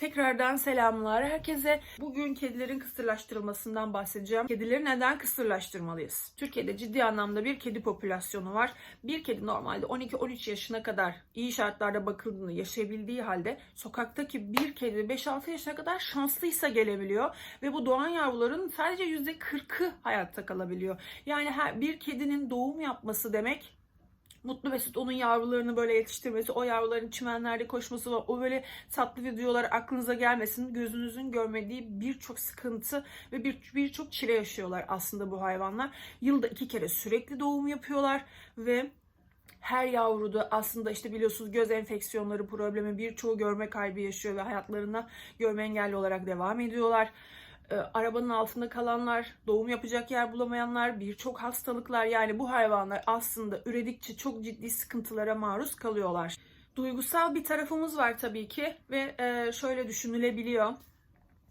Tekrardan selamlar herkese. Bugün kedilerin kısırlaştırılmasından bahsedeceğim. Kedileri neden kısırlaştırmalıyız? Türkiye'de ciddi anlamda bir kedi popülasyonu var. Bir kedi normalde 12-13 yaşına kadar iyi şartlarda bakıldığını yaşayabildiği halde sokaktaki bir kedi 5-6 yaşına kadar şanslıysa gelebiliyor ve bu doğan yavruların sadece %40'ı hayatta kalabiliyor. Yani her bir kedinin doğum yapması demek Mutlu Mesut onun yavrularını böyle yetiştirmesi, o yavruların çimenlerde koşması ve o böyle tatlı videolar aklınıza gelmesin. Gözünüzün görmediği birçok sıkıntı ve bir birçok çile yaşıyorlar aslında bu hayvanlar. Yılda iki kere sürekli doğum yapıyorlar ve her yavruda aslında işte biliyorsunuz göz enfeksiyonları problemi birçoğu görme kaybı yaşıyor ve hayatlarına görme engelli olarak devam ediyorlar e, arabanın altında kalanlar, doğum yapacak yer bulamayanlar, birçok hastalıklar yani bu hayvanlar aslında üredikçe çok ciddi sıkıntılara maruz kalıyorlar. Duygusal bir tarafımız var tabii ki ve e, şöyle düşünülebiliyor.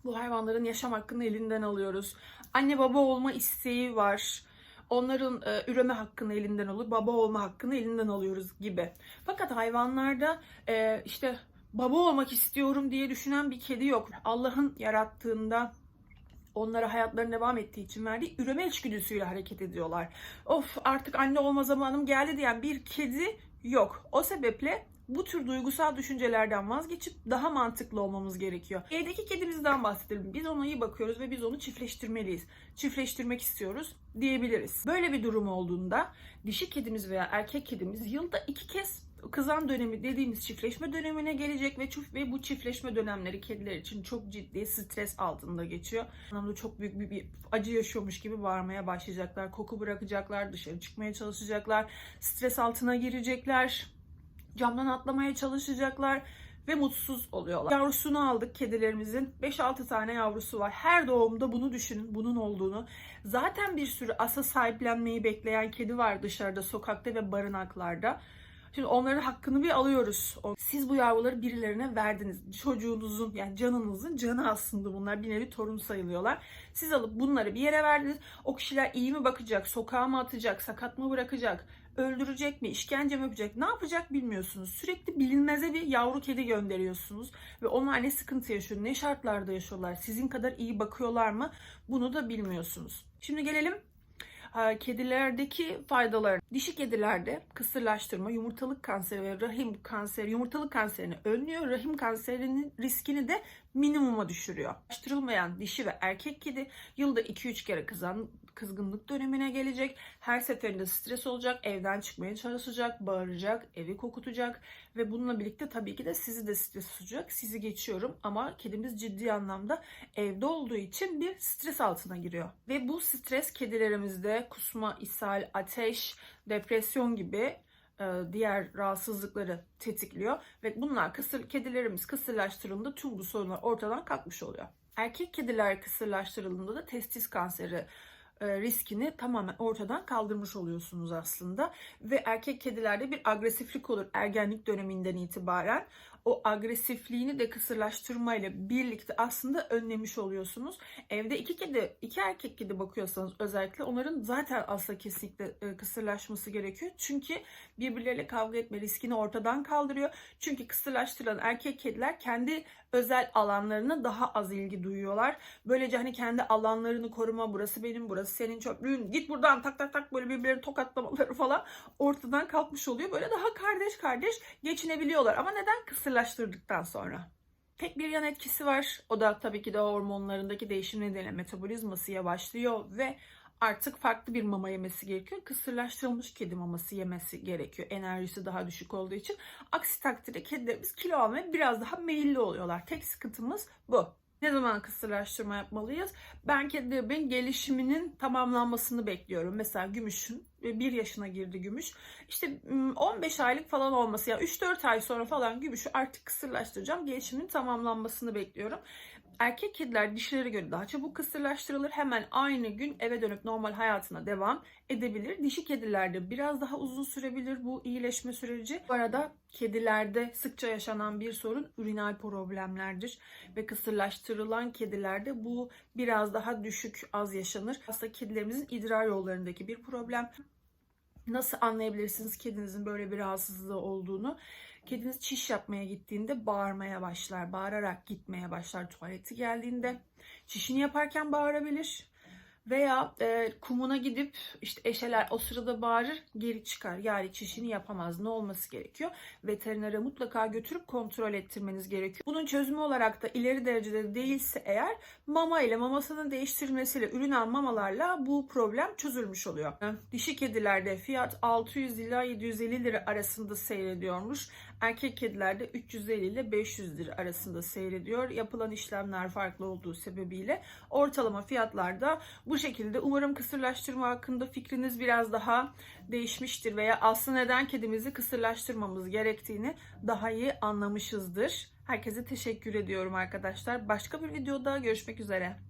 Bu hayvanların yaşam hakkını elinden alıyoruz. Anne baba olma isteği var. Onların e, üreme hakkını elinden alıp baba olma hakkını elinden alıyoruz gibi. Fakat hayvanlarda e, işte baba olmak istiyorum diye düşünen bir kedi yok. Allah'ın yarattığında onlara hayatlarına devam ettiği için verdiği üreme içgüdüsüyle hareket ediyorlar. Of artık anne olma zamanım geldi diyen bir kedi yok. O sebeple bu tür duygusal düşüncelerden vazgeçip daha mantıklı olmamız gerekiyor. Evdeki kedimizden bahsedelim. Biz ona iyi bakıyoruz ve biz onu çiftleştirmeliyiz. Çiftleştirmek istiyoruz diyebiliriz. Böyle bir durum olduğunda dişi kedimiz veya erkek kedimiz yılda iki kez kızan dönemi dediğimiz çiftleşme dönemine gelecek ve ve bu çiftleşme dönemleri kediler için çok ciddi stres altında geçiyor. Anlamda çok büyük bir, bir acı yaşıyormuş gibi bağırmaya başlayacaklar. Koku bırakacaklar, dışarı çıkmaya çalışacaklar, stres altına girecekler, camdan atlamaya çalışacaklar ve mutsuz oluyorlar. Yavrusunu aldık kedilerimizin. 5-6 tane yavrusu var. Her doğumda bunu düşünün, bunun olduğunu. Zaten bir sürü asa sahiplenmeyi bekleyen kedi var dışarıda, sokakta ve barınaklarda. Şimdi onların hakkını bir alıyoruz. Siz bu yavruları birilerine verdiniz. Çocuğunuzun yani canınızın canı aslında bunlar bir nevi torun sayılıyorlar. Siz alıp bunları bir yere verdiniz. O kişiler iyi mi bakacak, sokağa mı atacak, sakat mı bırakacak, öldürecek mi, işkence mi yapacak, ne yapacak bilmiyorsunuz. Sürekli bilinmeze bir yavru kedi gönderiyorsunuz. Ve onlar ne sıkıntı yaşıyor, ne şartlarda yaşıyorlar, sizin kadar iyi bakıyorlar mı bunu da bilmiyorsunuz. Şimdi gelelim kedilerdeki faydaları. Dişi kedilerde kısırlaştırma, yumurtalık kanseri ve rahim kanseri, yumurtalık kanserini önlüyor. Rahim kanserinin riskini de minimuma düşürüyor.Laştırılmayan dişi ve erkek kedi yılda 2-3 kere kızan, kızgınlık dönemine gelecek. Her seferinde stres olacak, evden çıkmaya çalışacak, bağıracak, evi kokutacak ve bununla birlikte tabii ki de sizi de stres tutacak. Sizi geçiyorum ama kedimiz ciddi anlamda evde olduğu için bir stres altına giriyor. Ve bu stres kedilerimizde kusma, ishal, ateş, depresyon gibi diğer rahatsızlıkları tetikliyor ve bunlar kısır kedilerimiz kısırlaştırıldığında tüm bu sorunlar ortadan kalkmış oluyor. Erkek kediler kısırlaştırıldığında da testis kanseri riskini tamamen ortadan kaldırmış oluyorsunuz aslında. Ve erkek kedilerde bir agresiflik olur ergenlik döneminden itibaren. O agresifliğini de kısırlaştırmayla birlikte aslında önlemiş oluyorsunuz. Evde iki kedi, iki erkek kedi bakıyorsanız özellikle onların zaten aslında kesinlikle kısırlaşması gerekiyor. Çünkü birbirleriyle kavga etme riskini ortadan kaldırıyor. Çünkü kısırlaştırılan erkek kediler kendi özel alanlarına daha az ilgi duyuyorlar. Böylece hani kendi alanlarını koruma burası benim burası senin çöplüğün git buradan tak tak tak böyle birbirlerini tokatlamaları falan ortadan kalkmış oluyor. Böyle daha kardeş kardeş geçinebiliyorlar. Ama neden kısırlaştırdıktan sonra? Tek bir yan etkisi var. O da tabii ki de hormonlarındaki değişim nedeniyle metabolizması yavaşlıyor ve artık farklı bir mama yemesi gerekiyor. Kısırlaştırılmış kedi maması yemesi gerekiyor. Enerjisi daha düşük olduğu için. Aksi takdirde kedilerimiz kilo almaya biraz daha meyilli oluyorlar. Tek sıkıntımız bu. Ne zaman kısırlaştırma yapmalıyız? Ben kedilerimin gelişiminin tamamlanmasını bekliyorum. Mesela gümüşün bir yaşına girdi gümüş. İşte 15 aylık falan olması yani 3-4 ay sonra falan gümüşü artık kısırlaştıracağım. Gelişiminin tamamlanmasını bekliyorum. Erkek kediler dişilere göre daha çabuk kısırlaştırılır. Hemen aynı gün eve dönüp normal hayatına devam edebilir. Dişi kedilerde biraz daha uzun sürebilir bu iyileşme süreci. Bu arada kedilerde sıkça yaşanan bir sorun urinal problemlerdir. Ve kısırlaştırılan kedilerde bu biraz daha düşük az yaşanır. Aslında kedilerimizin idrar yollarındaki bir problem. Nasıl anlayabilirsiniz kedinizin böyle bir rahatsızlığı olduğunu? Kediniz çiş yapmaya gittiğinde bağırmaya başlar. Bağırarak gitmeye başlar tuvaleti geldiğinde. Çişini yaparken bağırabilir. Veya e, kumuna gidip işte eşeler o sırada bağırır geri çıkar. Yani çişini yapamaz. Ne olması gerekiyor? Veterinere mutlaka götürüp kontrol ettirmeniz gerekiyor. Bunun çözümü olarak da ileri derecede değilse eğer mama ile mamasının değiştirilmesiyle ürünen mamalarla bu problem çözülmüş oluyor. Dişi kedilerde fiyat 600 ila 750 lira arasında seyrediyormuş. Erkek kedilerde 350 ile 500 lira arasında seyrediyor. Yapılan işlemler farklı olduğu sebebiyle ortalama fiyatlarda bu şekilde. Umarım kısırlaştırma hakkında fikriniz biraz daha değişmiştir veya aslında neden kedimizi kısırlaştırmamız gerektiğini daha iyi anlamışızdır. Herkese teşekkür ediyorum arkadaşlar. Başka bir videoda görüşmek üzere.